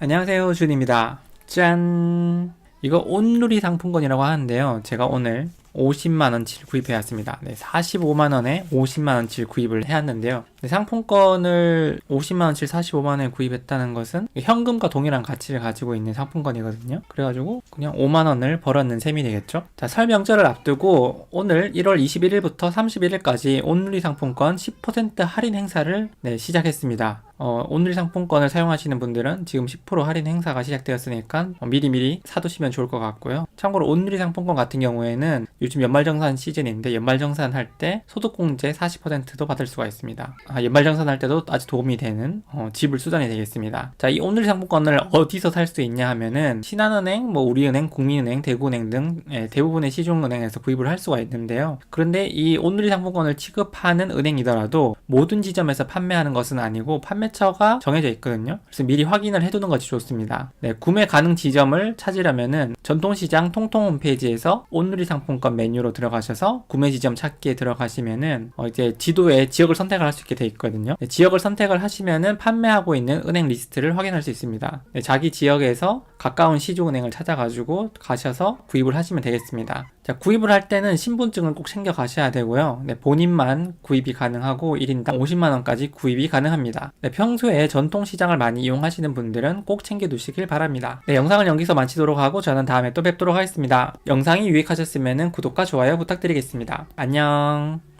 안녕하세요 준입니다. 짠. 이거 온누리 상품권이라고 하는데요. 제가 오늘 50만원치 구입해 왔습니다. 네, 45만원에 50만원치 구입을 해왔는데요. 네, 상품권을 50만원치 45만원에 구입했다는 것은 현금과 동일한 가치를 가지고 있는 상품권이거든요. 그래가지고 그냥 5만원을 벌었는 셈이 되겠죠? 자 설명절을 앞두고 오늘 1월 21일부터 31일까지 온누리 상품권 10% 할인 행사를 네, 시작했습니다 어, 오늘 상품권을 사용하시는 분들은 지금 10% 할인 행사가 시작되었으니까 어, 미리미리 사두시면 좋을 것 같고요. 참고로 온누리 상품권 같은 경우에는 요즘 연말정산 시즌인데 연말정산 할 때 소득공제 40%도 받을 수가 있습니다. 아, 연말정산 할 때도 아주 도움이 되는 어, 지불 수단이 되겠습니다. 자, 이 온누리 상품권을 어디서 살 수 있냐 하면은 신한은행, 뭐 우리은행, 국민은행, 대구은행 등 예, 대부분의 시중은행에서 구입을 할 수가 있는데요. 그런데 이 온누리 상품권을 취급하는 은행이더라도 모든 지점에서 판매하는 것은 아니고 판매처가 정해져 있거든요. 그래서 미리 확인을 해두는 것이 좋습니다. 네, 구매 가능 지점을 찾으려면은 전통시장 통통 홈페이지에서 온누리 상품권 메뉴로 들어가셔서 구매 지점 찾기에 들어가시면은 어, 이제 지도에 지역을 선택을 할 수 있게 돼 있거든요. 네, 지역을 선택을 하시면은 판매하고 있는 은행 리스트를 확인할 수 있습니다. 네, 자기 지역에서 가까운 시중은행을 찾아가지고 가셔서 구입을 하시면 되겠습니다. 자, 구입을 할 때는 신분증을 꼭 챙겨 가셔야 되고요. 네, 본인만 구입이 가능하고 1인당 50만원까지 구입이 가능합니다. 네, 평소에 전통시장을 많이 이용하시는 분들은 꼭 챙겨 두시길 바랍니다. 네, 영상을 여기서 마치도록 하고 저는 다음에 또 뵙도록 하겠습니다. 영상이 유익하셨으면 구독과 좋아요 부탁드리겠습니다. 안녕.